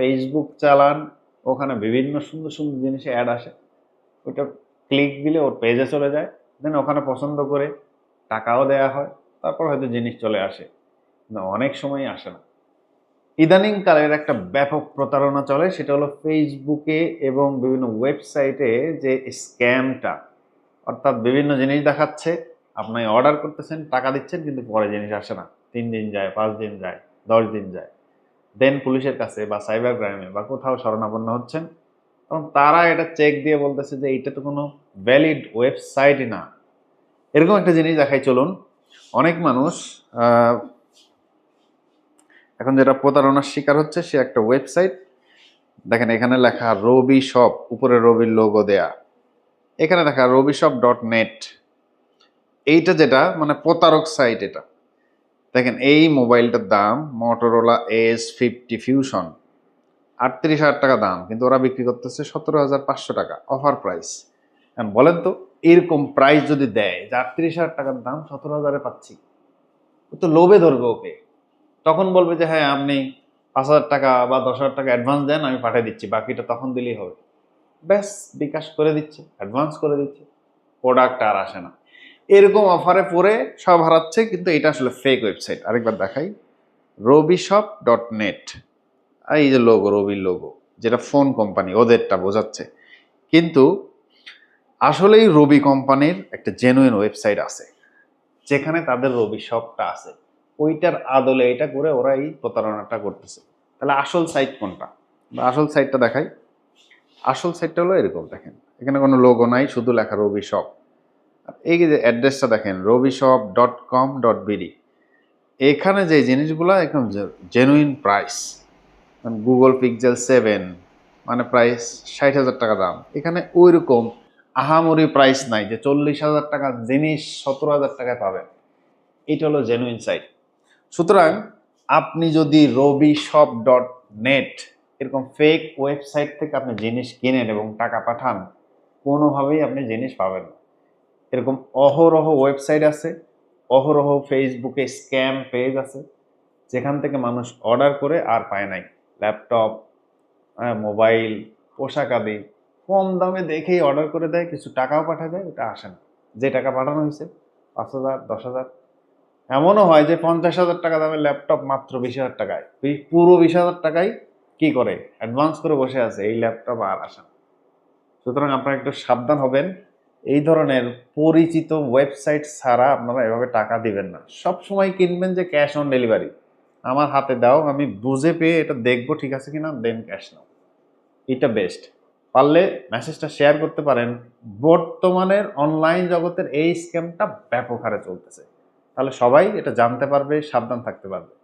Facebook চালান, ওখানে বিভিন্ন সুন্দর সুন্দর জিনিসে অ্যাড আসে। ওইটা ক্লিক দিলে ওর পেজে চলে যায়। দেন ওখানে পছন্দ করে টাকাও দেয়া হয়, তারপর হয়তো জিনিস চলে আসে। কিন্তু অনেক সময় আসে না। ইদানিং কালের একটা ব্যাপক প্রতারণা চলে, সেটা হলো ফেসবুকে এবং বিভিন্ন ওয়েবসাইটে যে স্ক্যামটা অর্থাৎ বিভিন্ন জিনিস দেখাচ্ছে, আপনি অর্ডার করতেছেন, টাকা দিচ্ছেন, কিন্তু পরে জিনিস আসে না। তিন দিন যায়, পাঁচ দিন যায়, দশ দিন যায়। দেন পুলিশের কাছে বা সাইবার ক্রাইমে বা কোথাও শরণাপন্ন হচ্ছেন, এবং তারা এটা চেক দিয়ে বলতেছে যে এটা তো কোনো ভ্যালিড ওয়েবসাইটই না। এরকম একটা জিনিস দেখাই, চলুন। অনেক মানুষ এখন যেটা প্রতারণার শিকার হচ্ছে, সে একটা ওয়েবসাইট দেখেন এখানে লেখা রবি শপ উপরে রবির লোগো দেয়া। এখানে লেখা রবি শপ ডট নেট এইটা যেটা মানে প্রতারক সাইট এটা। দেখেন, এই মোবাইলটার দাম মোটরোলা এস ফিফটি ফিউশন আটত্রিশ হাজার টাকা দাম, কিন্তু ওরা বিক্রি করতেছে সতেরো হাজার পাঁচশো টাকা অফার প্রাইস বলেন তো, এরকম প্রাইস যদি দেয়, যে আটত্রিশ হাজার টাকার দাম সতেরো হাজারে পাচ্ছি, ও তো লোভে ধরবে ওকে। তখন বলবে যে হ্যাঁ আপনি পাঁচ হাজার টাকা বা দশ হাজার টাকা অ্যাডভান্স দেন, আমি পাঠিয়ে দিচ্ছি, বাকিটা তখন দিলেই হবে। ব্যাস, বিকাশ করে দিচ্ছে অ্যাডভান্স করে দিচ্ছে প্রোডাক্ট আর আসে না। এরকম অফারে পরে সব হারাচ্ছে, কিন্তু এটা আসলে ফেক ওয়েবসাইট আরেকবার দেখাই। রবি শপ ডট নেট এই যে লোগো রবির লোগো যেটা ফোন কোম্পানি ওদেরটা বোঝাচ্ছে। কিন্তু আসলেই রবি কোম্পানির একটা জেনুইন ওয়েবসাইট আছে, যেখানে তাদের রবি শপটা আছে। ওইটার আদলে এটা করে ওরা এই প্রতারণাটা করতেছে। তাহলে আসল সাইট কোনটা? বা আসল সাইটটা দেখাই। আসল সাইটটা হলো এরকম, দেখেন। এখানে কোনো লোগো নাই, শুধু লেখা রবি শপ এই যে অ্যাড্রেসটা দেখেন Robi shop dot com dot BD এখানে যে জিনিসগুলো একদম genuine price Google Pixel seven মানে প্রাইস ষাট হাজার টাকা দাম। এখানে ওই রকম আহামরি প্রাইস নাই, যে চল্লিশ হাজার টাকা জিনিস সতেরো হাজার টাকায় পাবেন। এটা হলো জেনুইন সাইট সুতরাং আপনি যদি রবি শপ ডট নেট এরকম ফেক ওয়েবসাইট থেকে আপনি জিনিস কিনেন এবং টাকা পাঠান, কোনোভাবেই আপনি জিনিস পাবেন না। এরকম অহরহ ওয়েবসাইট আছে, অহরহ ফেসবুকে স্ক্যাম পেজ আছে, যেখান থেকে মানুষ অর্ডার করে আর পায় নাই। ল্যাপটপ মোবাইল পোশাক আদি, কম দামে দেখেই অর্ডার করে দেয়, কিছু টাকাও পাঠায় দেয়, ওটা আসে না। যে টাকা পাঠানো হয়েছে, পাঁচ হাজার, দশ হাজার, এমনও হয় যে পঞ্চাশ হাজার টাকা দামের ল্যাপটপ মাত্র বিশ হাজার টাকায়। পুরো বিশ হাজার টাকায় কি করে? অ্যাডভান্স করে বসে আছে, এই ল্যাপটপ আর আসে না। সুতরাং আপনারা একটু সাবধান হবেন। এই ধরনের পরিচিত ওয়েবসাইট ছাড়া আপনারা এভাবে টাকা দিবেন না। সব সময় কিনবেন যে ক্যাশ অন ডেলিভারি আমার হাতে দাও, আমি বুঝে পেয়ে এটা দেখব ঠিক আছে কিনা দেন ক্যাশ নাও। এটা বেস্ট পারলে মেসেজটা শেয়ার করতে পারেন। বর্তমানের অনলাইন জগতের এই স্ক্যামটা ব্যাপক হারে চলতেছে। তাহলে সবাই এটা জানতে পারবে, সাবধান থাকতে পারবে।